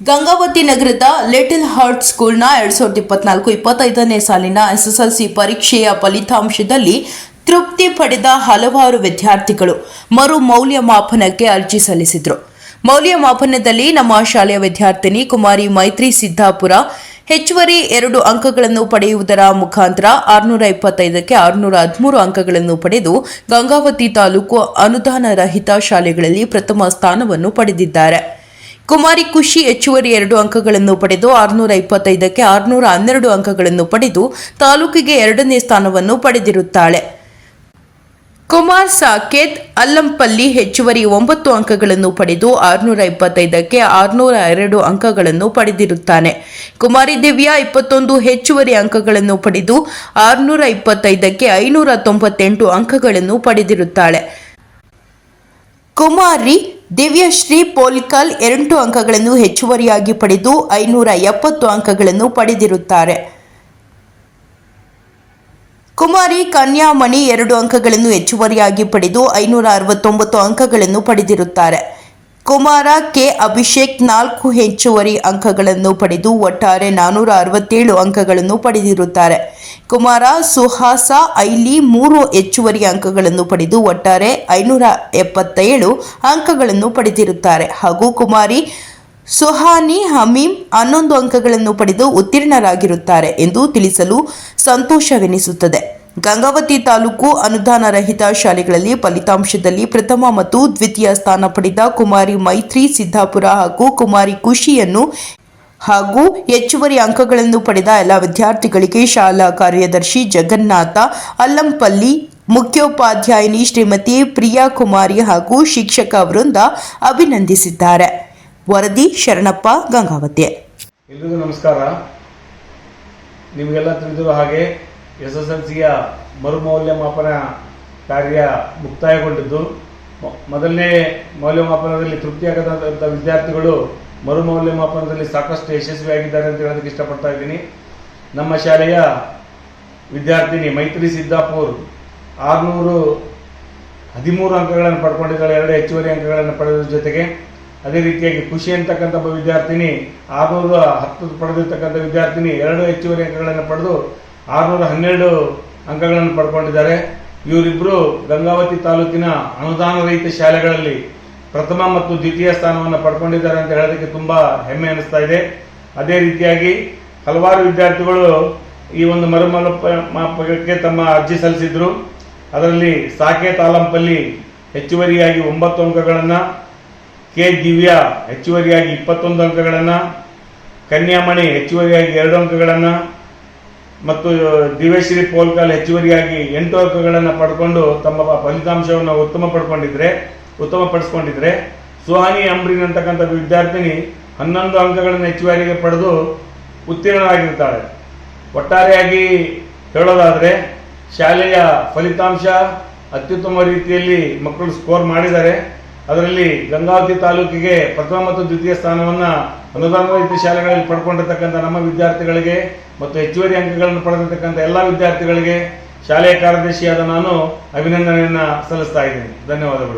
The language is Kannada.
ಗಂಗಾವತಿ ನಗರದ ಲಿಟಲ್ ಹಾರ್ಟ್ ಸ್ಕೂಲ್ನ ಎರಡ್ ಸಾವಿರದ ಇಪ್ಪತ್ನಾಲ್ಕು ಇಪ್ಪತ್ತೈದನೇ ಸಾಲಿನ ಎಸ್ಎಸ್ಎಲ್ಸಿ ಪರೀಕ್ಷೆಯ ಫಲಿತಾಂಶದಲ್ಲಿ ತೃಪ್ತಿ ಪಡೆದ ಹಲವಾರು ವಿದ್ಯಾರ್ಥಿಗಳು ಮರು ಮೌಲ್ಯಮಾಪನಕ್ಕೆ ಅರ್ಜಿ ಸಲ್ಲಿಸಿದರು. ಮೌಲ್ಯಮಾಪನದಲ್ಲಿ ನಮ್ಮ ಶಾಲೆಯ ವಿದ್ಯಾರ್ಥಿನಿ ಕುಮಾರಿ ಮೈತ್ರಿ ಸಿದ್ದಾಪುರ ಹೆಚ್ಚುವರಿ ಎರಡು ಅಂಕಗಳನ್ನು ಪಡೆಯುವುದರ ಮುಖಾಂತರ ಆರುನೂರ ಇಪ್ಪತ್ತೈದಕ್ಕೆ ಆರುನೂರ ಹದಿಮೂರು ಅಂಕಗಳನ್ನು ಪಡೆದು ಗಂಗಾವತಿ ತಾಲೂಕು ಅನುದಾನ ರಹಿತ ಶಾಲೆಗಳಲ್ಲಿ ಪ್ರಥಮ ಸ್ಥಾನವನ್ನು ಪಡೆದಿದ್ದಾರೆ. ಕುಮಾರಿ ಖುಷಿ ಹೆಚ್ಚುವರಿ ಎರಡು ಅಂಕಗಳನ್ನು ಪಡೆದು ಆರುನೂರ ಇಪ್ಪತ್ತೈದಕ್ಕೆ ಆರುನೂರ ಹನ್ನೆರಡು ಅಂಕಗಳನ್ನು ಪಡೆದು ತಾಲೂಕಿಗೆ ಎರಡನೇ ಸ್ಥಾನವನ್ನು ಪಡೆದಿರುತ್ತಾಳೆ. ಕುಮಾರ್ ಸಾಕೇತ್ ಅಲ್ಲಂಪಲ್ಲಿ ಹೆಚ್ಚುವರಿ ಒಂಬತ್ತು ಅಂಕಗಳನ್ನು ಪಡೆದು ಆರುನೂರ ಇಪ್ಪತ್ತೈದಕ್ಕೆ ಆರುನೂರ ಎರಡು ಅಂಕಗಳನ್ನು ಪಡೆದಿರುತ್ತಾನೆ. ಕುಮಾರಿ ದಿವ್ಯಾ ಇಪ್ಪತ್ತೊಂದು ಹೆಚ್ಚುವರಿ ಅಂಕಗಳನ್ನು ಪಡೆದು ಆರುನೂರ ಇಪ್ಪತ್ತೈದಕ್ಕೆ ಐನೂರ ತೊಂಬತ್ತೆಂಟು ಅಂಕಗಳನ್ನು ಪಡೆದಿರುತ್ತಾಳೆ. ಕುಮಾರಿ ದಿವ್ಯಶ್ರೀ ಪೋಲ್ಕಲ್ ಎರಡು ಅಂಕಗಳನ್ನು ಹೆಚ್ಚುವರಿಯಾಗಿ ಪಡೆದು ಐನೂರ ಎಪ್ಪತ್ತು ಅಂಕಗಳನ್ನು ಪಡೆದಿರುತ್ತಾರೆ. ಕುಮಾರಿ ಕನ್ಯಾಮಣಿ ಎರಡು ಅಂಕಗಳನ್ನು ಹೆಚ್ಚುವರಿಯಾಗಿ ಪಡೆದು ಐನೂರ ಅರವತ್ತೊಂಬತ್ತು ಅಂಕಗಳನ್ನು ಪಡೆದಿರುತ್ತಾರೆ. ಕುಮಾರ ಕೆ ಅಭಿಷೇಕ್ ನಾಲ್ಕು ಹೆಚ್ಚುವರಿ ಅಂಕಗಳನ್ನು ಪಡೆದು ಒಟ್ಟಾರೆ ನಾನೂರ ಅರವತ್ತೇಳು ಅಂಕಗಳನ್ನು ಪಡೆದಿರುತ್ತಾರೆ. ಕುಮಾರ, ಸುಹಾಸ, ಐಲಿ ಮೂರು ಹೆಚ್ಚುವರಿ ಅಂಕಗಳನ್ನು ಪಡೆದು ಒಟ್ಟಾರೆ ಐನೂರ ಎಪ್ಪತ್ತೇಳು ಅಂಕಗಳನ್ನು ಪಡೆದಿರುತ್ತಾರೆ. ಹಾಗೂ ಕುಮಾರಿ, ಸುಹಾನಿ ಹಮೀಮ್ ಹನ್ನೊಂದು ಅಂಕಗಳನ್ನು ಪಡೆದು ಉತ್ತೀರ್ಣರಾಗಿರುತ್ತಾರೆ ಎಂದು ತಿಳಿಸಲು ಸಂತೋಷವೆನಿಸುತ್ತದೆ. ಗಂಗಾವತಿ ತಾಲೂಕು ಅನುದಾನ ರಹಿತ ಶಾಲೆಗಳಲ್ಲಿ ಫಲಿತಾಂಶದಲ್ಲಿ ಪ್ರಥಮ ಮತ್ತು ದ್ವಿತೀಯ ಸ್ಥಾನ ಪಡೆದ ಕುಮಾರಿ ಮೈತ್ರಿ ಸಿದ್ದಾಪುರ ಹಾಗೂ ಕುಮಾರಿ ಖುಷಿಯನ್ನು ಹಾಗೂ ಹೆಚ್ಚುವರಿ ಅಂಕಗಳನ್ನು ಪಡೆದ ಎಲ್ಲ ವಿದ್ಯಾರ್ಥಿಗಳಿಗೆ ಶಾಲಾ ಕಾರ್ಯದರ್ಶಿ ಜಗನ್ನಾಥ, ಅಲ್ಲಂಪಲ್ಲಿ ಮುಖ್ಯೋಪಾಧ್ಯಾಯಿನಿ ಶ್ರೀಮತಿ ಪ್ರಿಯಾ ಕುಮಾರಿ ಹಾಗೂ ಶಿಕ್ಷಕ ವೃಂದ ಅಭಿನಂದಿಸಿದ್ದಾರೆ. ವರದಿ ಶರಣಪ್ಪ, ಗಂಗಾವತಿ. ಎಲ್ರಿಗೂ ನಮಸ್ಕಾರ. ನಿಮಗೆಲ್ಲ ತಿಳಿದಿರೋ ಹಾಗೆ ಎಸ್ ಎಸ್ ಮರುಮೌಲ್ಯಮಾಪನ ಕಾರ್ಯ ಮುಕ್ತಾಯಗೊಂಡಿದ್ದು ಮೊದಲನೇ ಮೌಲ್ಯಮಾಪನದಲ್ಲಿ ತೃಪ್ತಿಯಾಗದಂತಹ ವಿದ್ಯಾರ್ಥಿಗಳು ಮರುಮೌಲ್ಯಮಾಪನದಲ್ಲಿ ಸಾಕಷ್ಟು ಯಶಸ್ವಿಯಾಗಿದ್ದಾರೆ ಅಂತ ಹೇಳೋದಕ್ಕೆ ಇಷ್ಟಪಡ್ತಾ ಇದ್ದೀನಿ. ನಮ್ಮ ಶಾಲೆಯ ವಿದ್ಯಾರ್ಥಿನಿ ಮೈತ್ರಿ ಸಿದ್ದಾಪುರ್ ಆರುನೂರು ಹದಿಮೂರು ಅಂಕಗಳನ್ನು ಪಡ್ಕೊಂಡಿದ್ದಾಳೆ, ಎರಡು ಹೆಚ್ಚುವರಿ ಅಂಕಗಳನ್ನು ಪಡೆದ ಜೊತೆಗೆ. ಅದೇ ರೀತಿಯಾಗಿ ಖುಷಿ ಅಂತಕ್ಕಂಥ ಒಬ್ಬ ವಿದ್ಯಾರ್ಥಿನಿ, ಆರುನೂರ ಹತ್ತು ಪಡೆದಿರ್ತಕ್ಕಂಥ ವಿದ್ಯಾರ್ಥಿನಿ, ಎರಡು ಹೆಚ್ಚುವರಿ ಅಂಕಗಳನ್ನು ಪಡೆದು ಆರುನೂರ ಹನ್ನೆರಡು ಅಂಕಗಳನ್ನು ಪಡ್ಕೊಂಡಿದ್ದಾರೆ. ಇವರಿಬ್ಬರು ಗಂಗಾವತಿ ತಾಲೂಕಿನ ಅನುದಾನ ರಹಿತ ಶಾಲೆಗಳಲ್ಲಿ ಪ್ರಥಮ ಮತ್ತು ದ್ವಿತೀಯ ಸ್ಥಾನವನ್ನು ಪಡ್ಕೊಂಡಿದ್ದಾರೆ ಅಂತ ಹೇಳೋದಕ್ಕೆ ತುಂಬ ಹೆಮ್ಮೆ ಅನಿಸ್ತಾ ಇದೆ. ಅದೇ ರೀತಿಯಾಗಿ ಹಲವಾರು ವಿದ್ಯಾರ್ಥಿಗಳು ಈ ಒಂದು ಮರುಮೌಲ್ಯಮಾಪನಕ್ಕೆ ತಮ್ಮ ಅರ್ಜಿ ಸಲ್ಲಿಸಿದ್ರು. ಅದರಲ್ಲಿ ಸಾಕೆ ಆಲಂಪಲ್ಲಿ ಹೆಚ್ಚುವರಿಯಾಗಿ ಒಂಬತ್ತು ಅಂಕಗಳನ್ನು, ಕೆ ದಿವ್ಯಾ ಹೆಚ್ಚುವರಿಯಾಗಿ ಇಪ್ಪತ್ತೊಂದು ಅಂಕಗಳನ್ನು, ಕನ್ಯಾಮಣಿ ಹೆಚ್ಚುವರಿಯಾಗಿ ಎರಡು ಅಂಕಗಳನ್ನು ಮತ್ತು ದಿವ್ಯಶ್ರೀ ಪೋಲ್ಕಲ್ ಹೆಚ್ಚುವರಿಯಾಗಿ ಎಂಟು ಅಂಕಗಳನ್ನು ಪಡ್ಕೊಂಡು ತಮ್ಮ ಫಲಿತಾಂಶವನ್ನು ಉತ್ತಮ ಪಡ್ಕೊಂಡಿದ್ರೆ ಉತ್ತಮಪಡಿಸ್ಕೊಂಡಿದ್ರೆ ಸುಹಾನಿ ಅಂಬ್ರಿನ್ ಅಂತಕ್ಕಂಥ ವಿದ್ಯಾರ್ಥಿನಿ ಹನ್ನೊಂದು ಅಂಕಗಳನ್ನು ಹೆಚ್ಚುವರಿಗೆ ಪಡೆದು ಉತ್ತೀರ್ಣರಾಗಿರ್ತಾಳೆ ಒಟ್ಟಾರೆಯಾಗಿ ಹೇಳೋದಾದರೆ, ಶಾಲೆಯ ಫಲಿತಾಂಶ ಅತ್ಯುತ್ತಮ ರೀತಿಯಲ್ಲಿ ಮಕ್ಕಳು ಸ್ಕೋರ್ ಮಾಡಿದ್ದಾರೆ. ಅದರಲ್ಲಿ ಗಂಗಾವತಿ ತಾಲೂಕಿಗೆ ಪ್ರಥಮ ಮತ್ತು ದ್ವಿತೀಯ ಸ್ಥಾನವನ್ನು ಅನುದಾನ ಶಾಲೆಗಳಲ್ಲಿ ಪಡ್ಕೊಂಡಿರ್ತಕ್ಕಂಥ ನಮ್ಮ ವಿದ್ಯಾರ್ಥಿಗಳಿಗೆ ಮತ್ತು ಹೆಚ್ಚುವರಿ ಅಂಕಗಳನ್ನು ಪಡೆದಿರ್ತಕ್ಕಂಥ ಎಲ್ಲ ವಿದ್ಯಾರ್ಥಿಗಳಿಗೆ ಶಾಲೆಯ ಕಾರ್ಯದರ್ಶಿಯಾದ ನಾನು ಅಭಿನಂದನೆಯನ್ನು ಸಲ್ಲಿಸ್ತಾ ಇದ್ದೀನಿ. ಧನ್ಯವಾದಗಳು.